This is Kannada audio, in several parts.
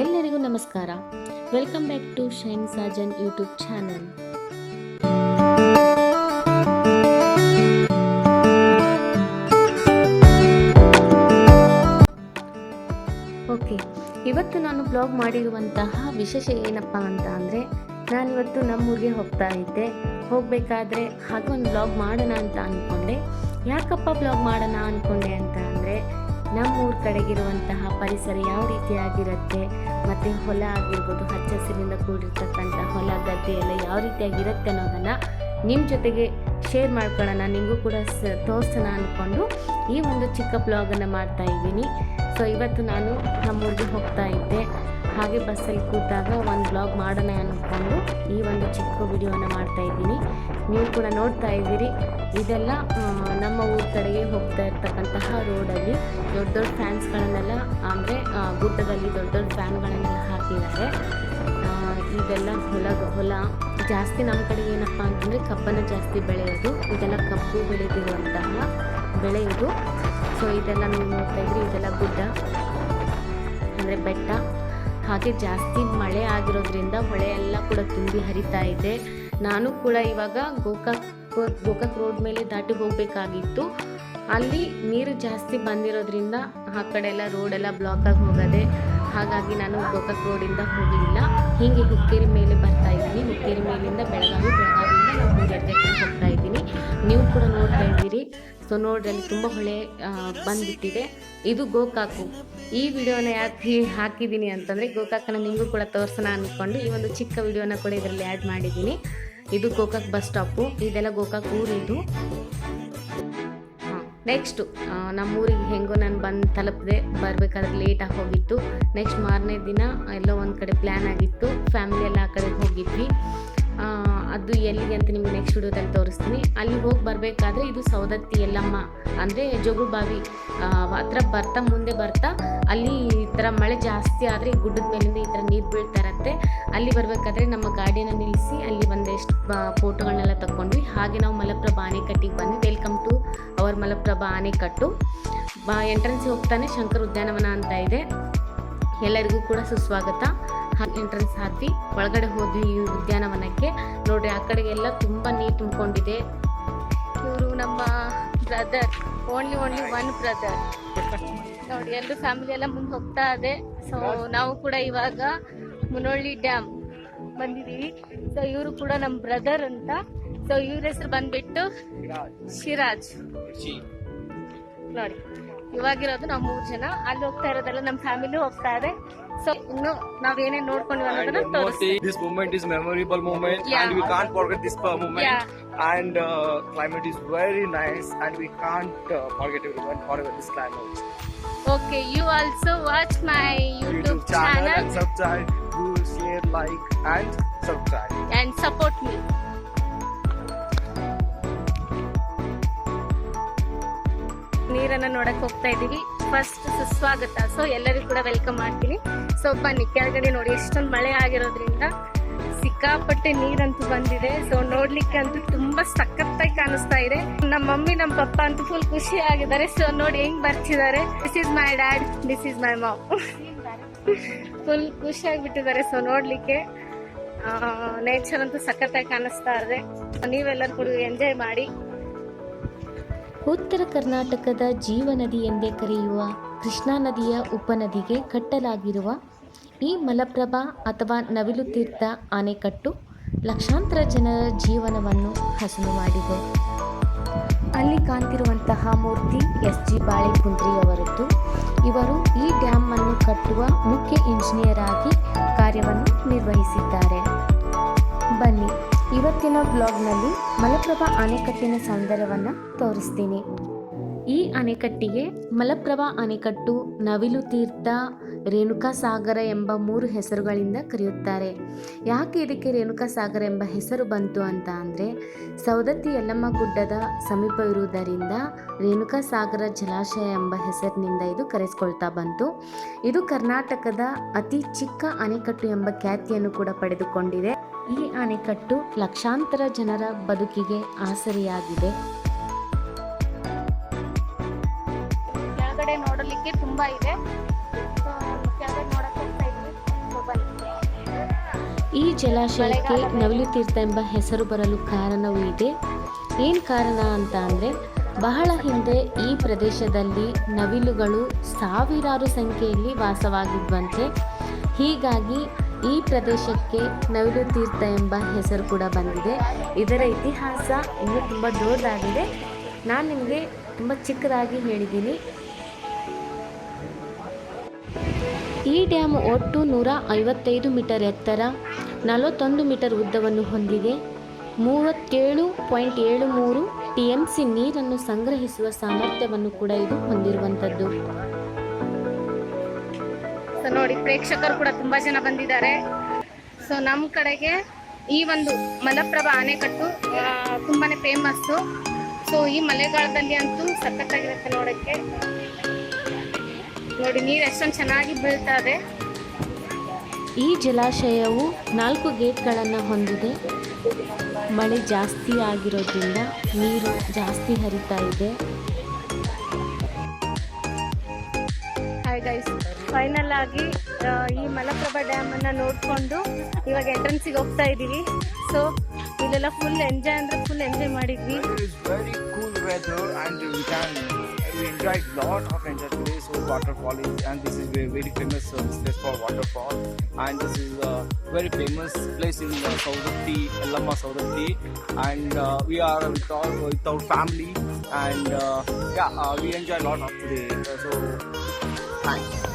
ಎಲ್ಲರಿಗೂ ನಮಸ್ಕಾರ. Welcome back to Shine Sajan YouTube channel okay ಇವತ್ತು ನಾನು ಬ್ಲಾಗ್ ಮಾಡಿರುವಂತಹ ವಿಶೇಷ ಏನಪ್ಪ ಅಂತ ಅಂದರೆ, ನಾನಿವತ್ತು ನಮ್ಮೂರಿಗೆ ಹೋಗ್ತಾ ಇದ್ದೆ. ಹೋಗಬೇಕಾದ್ರೆ ಹಾಗೊಂದು ಬ್ಲಾಗ್ ಮಾಡೋಣ ಅಂತ ಅಂದ್ಕೊಂಡೆ ಯಾಕಪ್ಪ ಬ್ಲಾಗ್ ಮಾಡೋಣ ಅಂದ್ಕೊಂಡೆ ಅಂತ ಅಂದರೆ ನಮ್ಮೂರ ಕಡೆಗಿರುವಂತಹ ಪರಿಸರ ಯಾವ ರೀತಿಯಾಗಿರುತ್ತೆ? ಮತ್ತು ಹೊಲ ಆಗಿರ್ಬೋದು ಹಚ್ಚ ಹಸಿರಿನಿಂದ ಕೂಡಿರ್ತಕ್ಕಂಥ ಹೊಲ, ಗದ್ದೆ ಎಲ್ಲ ಯಾವ ರೀತಿಯಾಗಿರುತ್ತೆ ಅನ್ನೋದನ್ನು ನಿಮ್ಮ ಜೊತೆಗೆ ಶೇರ್ ಮಾಡ್ಕೊಳ್ಳೋಣ. ನಿಮಗೂ ಕೂಡ ಸ ತೋರಿಸೋಣ ಅಂದ್ಕೊಂಡು ಈ ಒಂದು ಚಿಕ್ಕ ಬ್ಲಾಗನ್ನು ಮಾಡ್ತಾ ಇದ್ದೀನಿ. ಸೊ ಇವತ್ತು ನಾನು ನಮ್ಮೂರಿಗೆ ಹೋಗ್ತಾ ಇದ್ದೆ. ಹಾಗೆ ಬಸ್ಸಲ್ಲಿ ಕೂತಾಗ ಒಂದು ಬ್ಲಾಗ್ ಮಾಡೋಣ ಅಂದ್ಕೊಂಡು ಈ ಒಂದು ಚಿಕ್ಕ ವಿಡಿಯೋನ ಮಾಡ್ತಾ ಇದ್ದೀನಿ. ನೀವು ಕೂಡ ನೋಡ್ತಾ ಇದ್ದೀರಿ. ಇದೆಲ್ಲ ನಮ್ಮ ಊರ ಕಡೆಗೆ ಹೋಗ್ತಾ ಇರ್ತಕ್ಕಂತಹ ರೋಡಲ್ಲಿ ದೊಡ್ಡ ದೊಡ್ಡ ಫ್ಯಾನ್ಸ್ಗಳನ್ನೆಲ್ಲ ಅಂದರೆ ಗುಡ್ಡದಲ್ಲಿ ದೊಡ್ಡ ದೊಡ್ಡ ಫ್ಯಾನ್ಗಳನ್ನೆಲ್ಲ ಹಾಕಿದ್ದಾರೆ. ಇದೆಲ್ಲ ಹೊಲ ಹೊಲ ಜಾಸ್ತಿ ನಮ್ಮ ಕಡೆ ಏನಪ್ಪ ಅಂತಂದರೆ ಕಬ್ಬನ್ನು ಜಾಸ್ತಿ ಬೆಳೆಯೋದು. ಇದೆಲ್ಲ ಕಬ್ಬು ಬೆಳೆದಿರುವಂತಹ ಬೆಳೆ ಇದು. ಸೊ ಇದೆಲ್ಲ ನೀವು ನೋಡ್ತಾ ಇದ್ರಿ ಇದೆಲ್ಲ ಗುಡ್ಡ, ಅಂದರೆ ಬೆಟ್ಟ. ಹಾಗೆ ಜಾಸ್ತಿ ಮಳೆ ಆಗಿರೋದ್ರಿಂದ ಹೊಳೆ ಎಲ್ಲ ಕೂಡ ತುಂಬಿ ಹರಿತಾ ಇದೆ. ನಾನು ಕೂಡ ಇವಾಗ ಗೋಕಾಕ್ ಗೋಕಾಕ್ ರೋಡ್ ಮೇಲೆ ದಾಟಿ ಹೋಗಬೇಕಾಗಿತ್ತು. ಅಲ್ಲಿ ನೀರು ಜಾಸ್ತಿ ಬಂದಿರೋದ್ರಿಂದ ಆ ಕಡೆ ಎಲ್ಲ ರೋಡೆಲ್ಲ ಬ್ಲಾಕ್ ಆಗಿ ಹೋಗದೆ, ಹಾಗಾಗಿ ನಾನು ಗೋಕಾಕ್ ರೋಡಿಂದ ಹೋಗಲಿಲ್ಲ. ಹೀಗೆ ಹುಕ್ಕೇರಿ ಮೇಲೆ ಬರ್ತಾ ಇದ್ದೀನಿ. ಹುಕ್ಕೇರಿ ಮೇಲಿಂದ ಬೆಳಗಾವಿ, ಬೆಳಗಾವಿಯಿಂದ ನಾನು ಹೋಗ್ತಾ ಇದ್ದೀನಿ. ನೀವು ಕೂಡ ನೋಡ್ತಾ ಇದ್ದೀರಿ. ಸೊ ನೋಡ್ರಿ ಅಲ್ಲಿ ತುಂಬ ಹೊಳೆ ಬಂದುಬಿಟ್ಟಿದೆ. ಇದು ಗೋಕಾಕು. ಈ ವಿಡಿಯೋನ ಯಾಕೆ ಹಾಕಿದ್ದೀನಿ ಅಂತಂದರೆ, ಗೋಕಾಕನ ನಿಮಗೂ ಕೂಡ ತೋರಿಸೋಣ ಅಂದ್ಕೊಂಡು ಈ ಒಂದು ಚಿಕ್ಕ ವಿಡಿಯೋನ ಕೂಡ ಇದರಲ್ಲಿ ಆ್ಯಡ್ ಮಾಡಿದ್ದೀನಿ. ಇದು ಗೋಕಾಕ್ ಬಸ್ ಸ್ಟಾಪು. ಇದೆಲ್ಲ ಗೋಕಾಕ್ ಊರಿದು ನೆಕ್ಸ್ಟು ನಮ್ಮೂರಿಗೆ ಹೆಂಗೋ ನಾನು ಬಂದು ತಲುಪಿದೆ ಬರಬೇಕಾದ್ರೆ ಲೇಟಾಗಿ ಹೋಗಿತ್ತು. ನೆಕ್ಸ್ಟ್ ಮಾರನೇ ದಿನ ಎಲ್ಲೋ ಒಂದು ಕಡೆ ಪ್ಲ್ಯಾನ್ ಆಗಿತ್ತು. ಫ್ಯಾಮಿಲಿ ಎಲ್ಲ ಆ ಕಡೆ ಹೋಗಿದ್ವಿ. ಅದು ಎಲ್ಲಿಗೆ ಅಂತ ನಿಮ್ಗೆ ನೆಕ್ಸ್ಟ್ ವಿಡಿಯೋದಲ್ಲಿ ತೋರಿಸ್ತೀನಿ. ಅಲ್ಲಿ ಹೋಗಿ ಬರಬೇಕಾದ್ರೆ ಇದು ಸೌದತ್ತಿ ಎಲ್ಲಮ್ಮ ಅಂದರೆ ಜೋಗುಬಾವಿ ಹತ್ರ ಬರ್ತಾ ಮುಂದೆ ಬರ್ತಾ ಅಲ್ಲಿ ಈ ಥರ ಮಳೆ ಜಾಸ್ತಿ ಆದರೆ ಈ ಗುಡ್ಡದ ಮೇಲಿಂದ ಈ ಥರ ನೀರು ಬೀಳ್ತಾ ಇರತ್ತೆ. ಅಲ್ಲಿ ಬರಬೇಕಾದ್ರೆ ನಮ್ಮ ಗಾಡಿನ ನಿಲ್ಲಿಸಿ ಅಲ್ಲಿ ಒಂದಷ್ಟು ಫೋಟೋಗಳನ್ನೆಲ್ಲ ತಗೊಂಡ್ವಿ ಹಾಗೆ ನಾವು ಮಲಪ್ರಭಾ ಆನೆಕಟ್ಟಿಗೆ ಬಂದ್ವಿ. ವೆಲ್ಕಮ್ ಟು ಅವರ್ ಮಲಪ್ರಭಾ ಆನೆಕಟ್ಟು. ಬಾ ಎಂಟ್ರೆನ್ಸ್ ಹೋಗ್ತಾನೆ ಶಂಕರ್ ಉದ್ಯಾನವನ ಅಂತ ಇದೆ. ಎಲ್ಲರಿಗೂ ಕೂಡ ಸುಸ್ವಾಗತ. ಎಂಟ್ರೆನ್ಸ್ ಹಾಕಿ ಒಳಗಡೆ ಹೋದ್ವಿ ಈ ಉದ್ಯಾನವನಕ್ಕೆ. ನೋಡ್ರಿ, ಆ ಕಡೆಗೆಲ್ಲ ತುಂಬ ನೀರು ತುಂಬಿಕೊಂಡಿದೆ. ಇವರು ನಮ್ಮ brother only only one brother ನೋಡಿ, ಎಲ್ಲರೂ ಫ್ಯಾಮಿಲಿ ಎಲ್ಲ ಮುಂದೆ ಹೋಗ್ತಾ ಇದೆ. ಸೊ ನಾವು ಕೂಡ ಇವಾಗ ಮುನೋಳ್ಳಿ ಡ್ಯಾಮ್ ಬಂದಿದ್ದೀವಿ. ಸೊ ಇವರು ಕೂಡ ನಮ್ಮ ಬ್ರದರ್ ಅಂತ. ಸೊ ಇವ್ರ ಹೆಸರು ಬಂದ್ಬಿಟ್ಟು ಶಿರಾಜ್. ನೋಡಿ ಇವಾಗಿರೋದು ನಾವು ಮೂರು ಜನ ಅಲ್ಲಿ ಹೋಗ್ತಾ ಇರೋದಲ್ಲ ನಮ್ಮ ಫ್ಯಾಮಿಲಿ ಹೋಗ್ತಾ ಇದೆ ಸೊ ಇನ್ನು ನಾವ್ ನೋಡ್ಕೊಂಡಿವಿ And ಅನ್ನೋದನ್ನ ತೋರಿಸ್ತೀವಿ uh, uh, we can't uh, forget everyone forever this climate. Okay you also watch my YouTube channel do share, like and subscribe. And support me ನೀರನ್ನ ನೋಡಕ್ ಹೋಗ್ತಾ ಇದೀವಿ. ಫಸ್ಟ್ ಸುಸ್ವಾಗತ. ಸೊ ಎಲ್ಲರಿಗೂ ಕೂಡ ವೆಲ್ಕಮ್ ಮಾಡ್ತೀನಿ. ಸೊ ಬನ್ನಿ, ಕೆಳಗಡೆ ನೋಡಿ, ಎಷ್ಟೊಂದು ಮಳೆ ಆಗಿರೋದ್ರಿಂದ ಸಿಕ್ಕಾಪಟ್ಟೆ ನೀರಂತೂ ಬಂದಿದೆ. ಸೊ ನೋಡ್ಲಿಕ್ಕೆ ಅಂತೂ ತುಂಬಾ ಸಖತ್ತಾಗಿ ಕಾಣಿಸ್ತಾ ಇದೆ. ನಮ್ಮ ಮಮ್ಮಿ ನಮ್ಮ ಪಪ್ಪ ಅಂತೂ ಫುಲ್ ಖುಷಿ ಆಗಿದ್ದಾರೆ. ಸೊ ನೋಡಿ, ಹೆಂಗ್ ಬರ್ತಿದ್ದಾರೆ. This is my dad this is my mom full ಖುಷಿ ಆಗಿಬಿಟ್ಟಿದ್ದಾರೆ. ಸೊ ನೋಡ್ಲಿಕ್ಕೆ ನೇಚರ್ ಅಂತೂ ಸಖತ್ತಾಗಿ ಕಾಣಿಸ್ತಾ ಇದೆ. ನೀವೆಲ್ಲರೂ ಕೂಡ ಎಂಜಾಯ್ ಮಾಡಿ. ಉತ್ತರ ಕರ್ನಾಟಕದ ಜೀವನದಿ ಎಂದೇ ಕರೆಯುವ ಕೃಷ್ಣಾ ನದಿಯ ಉಪನದಿಗೆ ಕಟ್ಟಲಾಗಿರುವ ಈ ಮಲಪ್ರಭಾ ಅಥವಾ ನವಿಲು ತೀರ್ಥ ಆನೆಕಟ್ಟು ಲಕ್ಷಾಂತರ ಜನರ ಜೀವನವನ್ನು ಹಸನು ಮಾಡಿದೆ. ಅಲ್ಲಿ ಕಾಣ್ತಿರುವಂತಹ ಮೂರ್ತಿ ಎಸ್ ಜಿ ಬಾಳೆಕುಂದ್ರಿಯವರದ್ದು ಇವರು ಈ ಡ್ಯಾಮ್ ಅನ್ನು ಕಟ್ಟುವ ಮುಖ್ಯ ಇಂಜಿನಿಯರ್ ಆಗಿ ಕಾರ್ಯವನ್ನು ನಿರ್ವಹಿಸಿದ್ದಾರೆ. ಬನ್ನಿ. ಇವತ್ತಿನ ಬ್ಲಾಗ್ನಲ್ಲಿ ಮಲಪ್ರಭಾ ಅಣೆಕಟ್ಟಿನ ಸೌಂದರ್ಯವನ್ನು ತೋರಿಸ್ತೀನಿ. ಈ ಅಣೆಕಟ್ಟಿಗೆ ಮಲಪ್ರಭಾ ಅಣೆಕಟ್ಟು ನವಿಲು ತೀರ್ಥ ರೇಣುಕಾ ಸಾಗರ ಎಂಬ ಮೂರು ಹೆಸರುಗಳಿಂದ ಕರೆಯುತ್ತಾರೆ. ಯಾಕೆ ಇದಕ್ಕೆ ರೇಣುಕಾ ಸಾಗರ ಎಂಬ ಹೆಸರು ಬಂತು ಅಂತ ಅಂದರೆ ಸೌದತ್ತಿ ಯಲ್ಲಮ್ಮ ಗುಡ್ಡದ ಸಮೀಪ ಇರುವುದರಿಂದ ರೇಣುಕಾ ಸಾಗರ ಜಲಾಶಯ ಎಂಬ ಹೆಸರಿನಿಂದ ಇದು ಕರೆಸ್ಕೊಳ್ತಾ ಬಂತು. ಇದು ಕರ್ನಾಟಕದ ಅತಿ ಚಿಕ್ಕ ಅಣೆಕಟ್ಟು ಎಂಬ ಖ್ಯಾತಿಯನ್ನು ಕೂಡ ಪಡೆದುಕೊಂಡಿದೆ. ಈ ಅಣೆಕಟ್ಟು ಲಕ್ಷಾಂತರ ಜನರ ಬದುಕಿಗೆ ಆಸರೆಯಾಗಿದೆ. ಕೆಳಗಡೆ ನೋಡಲಿಕ್ಕೆ ತುಂಬಾ ಇದೆ. ಈ ಜಲಾಶಯಕ್ಕೆ ನವಿಲು ತೀರ್ಥ ಎಂಬ ಹೆಸರು ಬರಲು ಕಾರಣವೂ ಇದೆ. ಏನು ಕಾರಣ ಅಂತ ಅಂದರೆ ಬಹಳ ಹಿಂದೆ ಈ ಪ್ರದೇಶದಲ್ಲಿ ನವಿಲುಗಳು ಸಾವಿರಾರು ಸಂಖ್ಯೆಯಲ್ಲಿ ವಾಸವಾಗಿದ್ವಂತೆ. ಹೀಗಾಗಿ ಈ ಪ್ರದೇಶಕ್ಕೆ ನವಿಲು ತೀರ್ಥ ಎಂಬ ಹೆಸರು ಕೂಡ ಬಂದಿದೆ. ಇದರ ಇತಿಹಾಸ ಇನ್ನೂ ತುಂಬ ದೊಡ್ಡದಾಗಿದೆ. ನಾನು ನಿಮಗೆ ತುಂಬ ಚಿಕ್ಕದಾಗಿ ಹೇಳಿದ್ದೀನಿ. ಈ ಡ್ಯಾಮ್ ಒಟ್ಟು ನೂರ ಐವತ್ತೈದು ಮೀಟರ್ ಎತ್ತರ, ನಲವತ್ತೊಂದು ಮೀಟರ್ ಉದ್ದವನ್ನು ಹೊಂದಿದೆ. ಮೂವತ್ತೇಳು ಪಾಯಿಂಟ್ ಏಳು ಮೂರು ಟಿ ಎಂ ಸಿ ನೀರನ್ನು ಸಂಗ್ರಹಿಸುವ ಸಾಮರ್ಥ್ಯವನ್ನು ಕೂಡ ಇದು ಹೊಂದಿರುವಂಥದ್ದು. ಸೊ ನೋಡಿ ಪ್ರೇಕ್ಷಕರು ಕೂಡ ತುಂಬಾ ಜನ ಬಂದಿದ್ದಾರೆ. ಸೊ ನಮ್ಮ ಕಡೆಗೆ ಈ ಒಂದು ಮಲಪ್ರಭಾ ಅಣೆಕಟ್ಟು ತುಂಬಾನೇ ಫೇಮಸ್ಸು ಸೊ ಈ ಮಳೆಗಾಲದಲ್ಲಿ ಅಂತೂ ಸಖತ್ತಾಗಿರುತ್ತೆ ನೋಡಕ್ಕೆ. ನೋಡಿ ನೀರು ಎಷ್ಟೊಂದು ಚೆನ್ನಾಗಿ ಬೀಳ್ತಾ ಇದೆ. ಈ ಜಲಾಶಯವು ನಾಲ್ಕು ಗೇಟ್ಗಳನ್ನು ಹೊಂದಿದೆ. ಮಳೆ ಜಾಸ್ತಿ ಆಗಿರೋದ್ರಿಂದ ನೀರು ಜಾಸ್ತಿ ಹರಿತಾ ಇದೆ. ಹಾಯ್ ಗೈಸ್ ಫೈನಲ್ ಆಗಿ ಈ ಮಲಪ್ರಭಾ ಡ್ಯಾಮ್ ಅನ್ನ ನೋಡ್ಕೊಂಡು ಇವಾಗ ಎಂಟ್ರೆನ್ಸಿಗೆ ಹೋಗ್ತಾ ಇದೀವಿ ಸೊ ಇಲ್ಲೆಲ್ಲ ಫುಲ್ ಎಂಜಾಯ್ ಅಂದ್ರೆ ಫುಲ್ ಎಂಜಾಯ್ ಮಾಡಿದ್ವಿ we enjoyed lot of enjoy today. So waterfall is and this is a very famous uh, place for waterfall and this is a very famous place in uh, Saudatti, Ellama Saudatti and uh, we are with, all, with our family and uh, yeah uh, we enjoy lot of today. Uh, so thanks.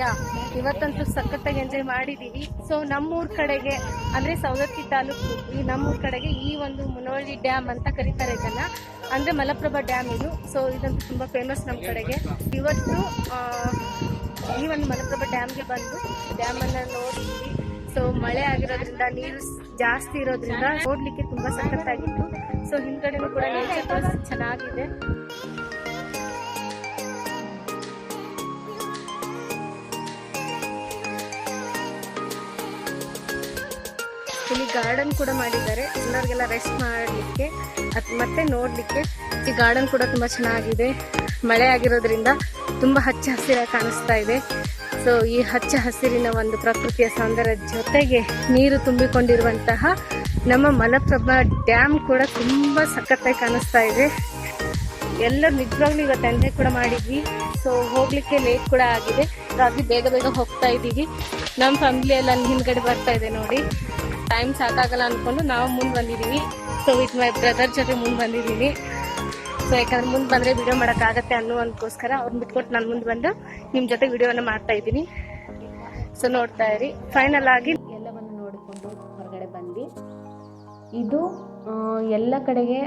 Yeah ಇವತ್ತಂತೂ ಸಖತ್ತಾಗಿ ಎಂಜಾಯ್ ಮಾಡಿದೀವಿ. ಸೊ ನಮ್ಮೂರ್ ಕಡೆಗೆ, ಅಂದ್ರೆ ಸವದತ್ತಿ ತಾಲೂಕು ಈ ನಮ್ಮೂರ್ ಕಡೆಗೆ ಈ ಒಂದು ಮುನವಳ್ಳಿ ಡ್ಯಾಮ್ ಅಂತ ಕರೀತಾರೆ ಇದನ್ನು ಅಂದ್ರೆ ಮಲಪ್ರಭಾ ಡ್ಯಾಮ್ ಇದು. ಸೊ ಇದಂತೂ ತುಂಬಾ ಫೇಮಸ್ ನಮ್ಮ ಕಡೆಗೆ. ಇವತ್ತು ಈ ಒಂದು ಮಲಪ್ರಭಾ ಡ್ಯಾಮ್ಗೆ ಬಂದು ಡ್ಯಾಮ್ ಅನ್ನ ನೋಡಿದ್ವಿ ಸೊ ಮಳೆ ಆಗಿರೋದ್ರಿಂದ, ನೀರು ಜಾಸ್ತಿ ಇರೋದ್ರಿಂದ ನೋಡ್ಲಿಕ್ಕೆ ತುಂಬಾ ಸಖತ್ತಾಗಿತ್ತು. ಸೊ ಹಿಂದ್ಗಡೆನೂ ಕೂಡ ನೇಚರ್ ಚೆನ್ನಾಗಿದೆ. ಇಲ್ಲಿ ಗಾರ್ಡನ್ ಕೂಡ ಮಾಡಿದ್ದಾರೆ. ಎಲ್ಲರಿಗೆಲ್ಲ ರೆಸ್ಟ್ ಮಾಡಲಿಕ್ಕೆ ಮತ್ತೆ ನೋಡಲಿಕ್ಕೆ ಈ ಗಾರ್ಡನ್ ಕೂಡ ತುಂಬಾ ಚೆನ್ನಾಗಿದೆ. ಮಳೆ ಆಗಿರೋದ್ರಿಂದ ತುಂಬಾ ಹಚ್ಚ ಹಸಿರಾಗಿ ಕಾಣಿಸ್ತಾ ಇದೆ. ಸೊ ಈ ಹಚ್ಚ ಹಸಿರಿನ ಒಂದು ಪ್ರಕೃತಿಯ ಸೌಂದರ್ಯದ ಜೊತೆಗೆ ನೀರು ತುಂಬಿಕೊಂಡಿರುವಂತಹ ನಮ್ಮ ಮಲಪ್ರಭಾ ಡ್ಯಾಮ್ ಕೂಡ ತುಂಬಾ ಸಖತ್ತಾಗಿ ಕಾಣಿಸ್ತಾ ಇದೆ. ಎಲ್ಲರೂ ನಿಜವಾಗ್ಲೂ ಇವತ್ತು ಎಂಜಾಯ್ ಕೂಡ ಮಾಡಿದ್ವಿ. ಸೊ ಹೋಗ್ಲಿಕ್ಕೆ ಲೇಟ್ ಕೂಡ ಆಗಿದೆ. ಹಾಗಾಗಿ ಬೇಗ ಬೇಗ ಹೋಗ್ತಾ ಇದ್ದೀವಿ. ನಮ್ಮ ಫ್ಯಾಮಿಲಿ ಎಲ್ಲ ಹಿಂದ್ಗಡೆ ಬರ್ತಾ ಇದೆ ನೋಡಿ. ಟೈಮ್ ಸಾಕಾಗಲ್ಲ ಅನ್ಕೊಂಡು ನಾವು ಮುಂದೆ ಬಂದಿದ್ದೀವಿ ಸೊ ವಿತ್ ಮೈ ಬ್ರದರ್ ಜೊತೆ ಮುಂದೆ ಬಂದಿದ್ದೀನಿ ಸೊ ಯಾಕಂದ್ರೆ ಮುಂದೆ ಬಂದ್ರೆ ವಿಡಿಯೋ ಮಾಡೋಕ್ಕಾಗತ್ತೆ ಅನ್ನೋದಕ್ಕೋಸ್ಕರ ಅವ್ರನ್ನ ಬಿಟ್ಕೊಟ್ಟು ನಾನು ಮುಂದೆ ಬಂದು ನಿಮ್ಮ ಜೊತೆ ವಿಡಿಯೋನ ಮಾಡ್ತಾ ಇದ್ದೀನಿ. ಸೊ ನೋಡ್ತಾ ಇರಿ. ಫೈನಲ್ ಆಗಿ ಎಲ್ಲವನ್ನು ನೋಡಿಕೊಂಡು ಹೊರಗಡೆ ಬಂದು ಇದು ಎಲ್ಲ ಕಡೆಗೆ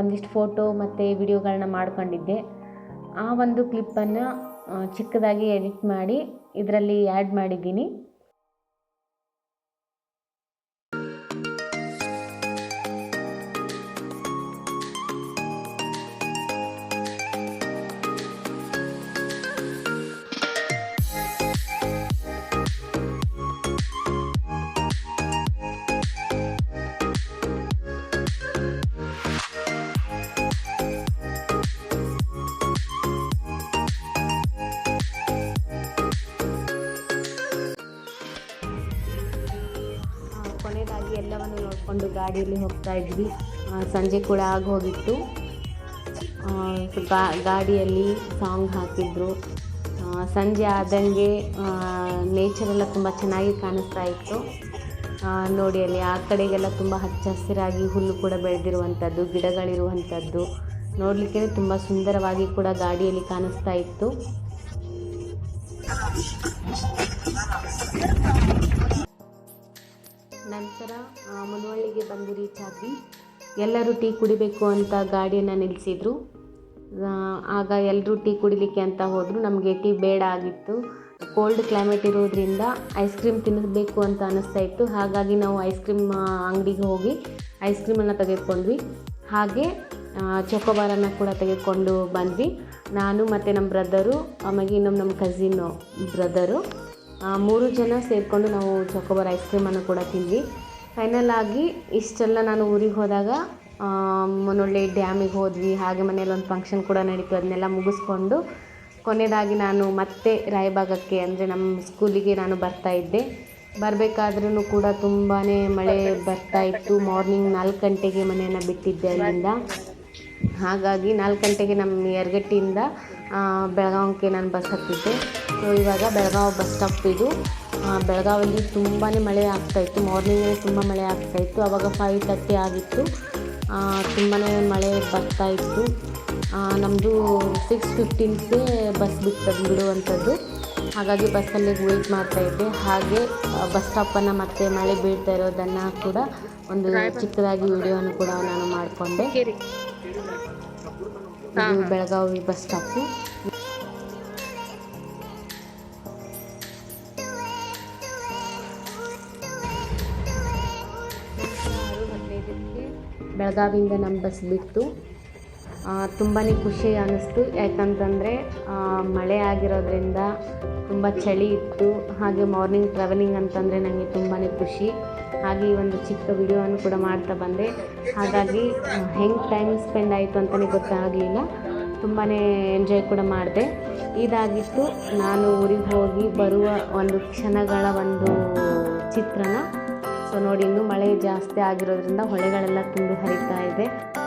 ಒಂದಿಷ್ಟು ಫೋಟೋ ಮತ್ತು ವಿಡಿಯೋಗಳನ್ನ ಮಾಡ್ಕೊಂಡಿದ್ದೆ. ಆ ಒಂದು ಕ್ಲಿಪ್ಪನ್ನು ಚಿಕ್ಕದಾಗಿ ಎಡಿಟ್ ಮಾಡಿ, ಇದರಲ್ಲಿ ಆ್ಯಡ್ ಮಾಡಿದ್ದೀನಿ. ಕೊನೆಯದಾಗಿ ಎಲ್ಲವನ್ನು ನೋಡಿಕೊಂಡು ಗಾಡಿಯಲ್ಲಿ ಹೋಗ್ತಾ ಇದ್ವಿ. ಸಂಜೆ ಕೂಡ ಆಗೋಗಿತ್ತು. ಗಾ- ಗಾಡಿಯಲ್ಲಿ ಸಾಂಗ್ ಹಾಕಿದ್ರು. ಸಂಜೆ ಆದಂಗೆ ನೇಚರೆಲ್ಲ ತುಂಬ ಚೆನ್ನಾಗಿ ಕಾಣಿಸ್ತಾ ಇತ್ತು. ನೋಡಿ ಅಲ್ಲಿ ಆ ಕಡೆಗೆಲ್ಲ ತುಂಬ ಹಚ್ಚ ಹಸಿರಾಗಿ ಹುಲ್ಲು ಕೂಡ ಬೆಳೆದಿರುವಂಥದ್ದು, ಗಿಡಗಳಿರುವಂಥದ್ದು. ನೋಡಲಿಕ್ಕೆ ತುಂಬ ಸುಂದರವಾಗಿ ಕೂಡ ಗಾಡಿಯಲ್ಲಿ ಕಾಣಿಸ್ತಾ ಇತ್ತು. ನಂತರ ಮುನವಳ್ಳಿಗೆ ಬಂದು ರೀಚ್ ಆದ್ವಿ. ಎಲ್ಲರೂ ಟೀ ಕುಡಿಬೇಕು ಅಂತ ಗಾಡಿಯನ್ನು ನಿಲ್ಲಿಸಿದ್ರು ಆಗ ಎಲ್ಲರೂ ಟೀ ಕುಡಿಲಿಕ್ಕೆ ಅಂತ ಹೋದರು. ನಮಗೆ ಟೀ ಬೇಡ ಆಗಿತ್ತು. ಕೋಲ್ಡ್ ಕ್ಲೈಮೇಟ್ ಇರೋದ್ರಿಂದ ಐಸ್ ಕ್ರೀಮ್ ತಿನ್ನಬೇಕು ಅಂತ ಅನ್ನಿಸ್ತಾ ಇತ್ತು. ಹಾಗಾಗಿ ನಾವು ಐಸ್ ಕ್ರೀಮ್ ಅಂಗಡಿಗೆ ಹೋಗಿ ಐಸ್ ಕ್ರೀಮನ್ನು ತೆಗೆದುಕೊಂಡ್ವಿ. ಹಾಗೆ ಚೊಕೊಬಾರನ್ನು ಕೂಡ ತೆಗೆದುಕೊಂಡು ಬಂದ್ವಿ. ನಾನು ಮತ್ತು ನಮ್ಮ ಬ್ರದರು ಆಮೇಲೆ ಇನ್ನೊಮ್ಮೆ ನಮ್ಮ ಕಝಿನ್ನು ಬ್ರದರು ಮೂರು ಜನ ಸೇರಿಕೊಂಡು ನಾವು ಚೊಕೊಬಾರ್ ಐಸ್ ಕ್ರೀಮನ್ನು ಕೂಡ ತಿಂದ್ವಿ. ಫೈನಲ್ ಆಗಿ ಇಷ್ಟೆಲ್ಲ ನಾನು ಊರಿಗೆ ಹೋದಾಗ ಮೊನ್ನೊಳ್ಳೆ ಡ್ಯಾಮಿಗೆ ಹೋದ್ವಿ. ಹಾಗೆ ಮನೇಲಿ ಒಂದು ಫಂಕ್ಷನ್ ಕೂಡ ನಡೀತು. ಅದನ್ನೆಲ್ಲ ಮುಗಿಸ್ಕೊಂಡು ಕೊನೆಯದಾಗಿ ನಾನು ಮತ್ತೆ ರಾಯಭಾಗಕ್ಕೆ ಅಂದರೆ ನಮ್ಮ ಸ್ಕೂಲಿಗೆ ನಾನು ಬರ್ತಾ ಇದ್ದೆ. ಬರಬೇಕಾದ್ರೂ ಕೂಡ ತುಂಬಾ ಮಳೆ ಬರ್ತಾ ಇತ್ತು. ಮಾರ್ನಿಂಗ್ ನಾಲ್ಕು ಗಂಟೆಗೆ ಮನೆಯನ್ನು ಬಿಟ್ಟಿದ್ದೆ ಅಲ್ಲಿಂದ. ಹಾಗಾಗಿ ನಾಲ್ಕು ಗಂಟೆಗೆ ನಮ್ಮ ಯರಗಟ್ಟಿಯಿಂದ ಬೆಳಗಾವಿಗೆ ನಾನು ಬಸ್ ಹತ್ತಿದ್ದೆ. ಸೊ ಇವಾಗ ಬೆಳಗಾವಿ ಬಸ್ ಸ್ಟಾಪ್ ಇದು. ಬೆಳಗಾವಲ್ಲಿ ತುಂಬಾ ಮಳೆ ಆಗ್ತಾಯಿತ್ತು ಮಾರ್ನಿಂಗೇ ತುಂಬ ಮಳೆ ಆಗ್ತಾಯಿತ್ತು ಆವಾಗ ಫೈವ್ ತರ್ಟಿ ಆಗಿತ್ತು. ತುಂಬಾ ಮಳೆ ಬರ್ತಾಯಿತ್ತು ನಮ್ಮದು ಸಿಕ್ಸ್ ಫಿಫ್ಟೀನ್ಗೆ ಬಸ್ ಬಿಟ್ಟು ಬಿಡುವಂಥದ್ದು. ಹಾಗಾಗಿ ಬಸ್ಸಲ್ಲಿ ವೇಟ್ ಮಾಡ್ತಾ ಇದ್ದೆ. ಹಾಗೆ ಬಸ್ ಸ್ಟಾಪನ್ನು ಮತ್ತೆ ಮಳೆ ಬೀಳ್ತಾ ಇರೋದನ್ನು ಕೂಡ ಒಂದು ಚಿಕ್ಕದಾಗಿ ವಿಡಿಯೋನ ಕೂಡ ನಾನು ಮಾಡಿಕೊಂಡೆ. ಇದು ಬೆಳಗಾವಿ ಬಸ್ ಸ್ಟಾಪ್. ಬೆಳಗಾವಿಯಿಂದ ನಮ್ಮ ಬಸ್ ಬಿಟ್ಟು ತುಂಬಾ ಖುಷಿ ಅನ್ನಿಸ್ತು. ಯಾಕಂತಂದರೆ ಮಳೆ ಆಗಿರೋದ್ರಿಂದ ತುಂಬ ಚಳಿ ಇತ್ತು. ಹಾಗೆ ಮಾರ್ನಿಂಗ್ ಟ್ರಾವೆಲಿಂಗ್ ಅಂತಂದರೆ ನನಗೆ ತುಂಬಾ ಖುಷಿ. ಹಾಗೆ ಈ ಒಂದು ಚಿಕ್ಕ ವಿಡಿಯೋವನ್ನು ಕೂಡ ಮಾಡ್ತಾ ಬಂದೆ. ಹಾಗಾಗಿ, ಹೆಂಗೆ ಟೈಮ್ ಸ್ಪೆಂಡ್ ಆಯಿತು ಅಂತಲೇ ಗೊತ್ತಾಗಲಿಲ್ಲ. ತುಂಬಾ ಎಂಜಾಯ್ ಕೂಡ ಮಾಡಿದೆ. ಇದಾಗಿತ್ತು, ನಾನು ಊರಿಗೆ ಹೋಗಿ ಬರುವ ಒಂದು ಕ್ಷಣಗಳ ಒಂದು ಚಿತ್ರಣ. ಸೊ ನೋಡಿ, ಇನ್ನು ಮಳೆ ಜಾಸ್ತಿ ಆಗಿರೋದ್ರಿಂದ ಹೊಳೆಗಳೆಲ್ಲ ತುಂಬಿ ಹರಿತಾ ಇದೆ.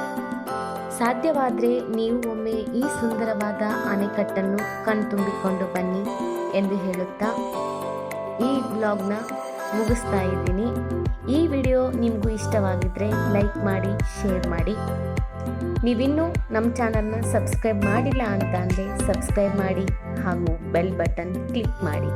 ಸಾಧ್ಯವಾದರೆ ನೀವು ಒಮ್ಮೆ ಈ ಸುಂದರವಾದ ಅಣೆಕಟ್ಟನ್ನು ಕಣ್ತುಂಬಿಕೊಂಡು ಬನ್ನಿ ಎಂದು ಹೇಳುತ್ತಾ ಈ ಬ್ಲಾಗ್ನ ಮುಗಿಸ್ತಾ ಇದ್ದೀನಿ. ಈ ವಿಡಿಯೋ ನಿಮಗೂ ಇಷ್ಟವಾಗಿದ್ದರೆ ಲೈಕ್ ಮಾಡಿ, ಶೇರ್ ಮಾಡಿ. ನೀವಿನ್ನೂ ನಮ್ಮ ಚಾನಲ್ನ ಸಬ್ಸ್ಕ್ರೈಬ್ ಮಾಡಿಲ್ಲ ಅಂತ ಅಂದರೆ ಸಬ್ಸ್ಕ್ರೈಬ್ ಮಾಡಿ ಹಾಗೂ ಬೆಲ್ ಬಟನ್ ಕ್ಲಿಕ್ ಮಾಡಿ.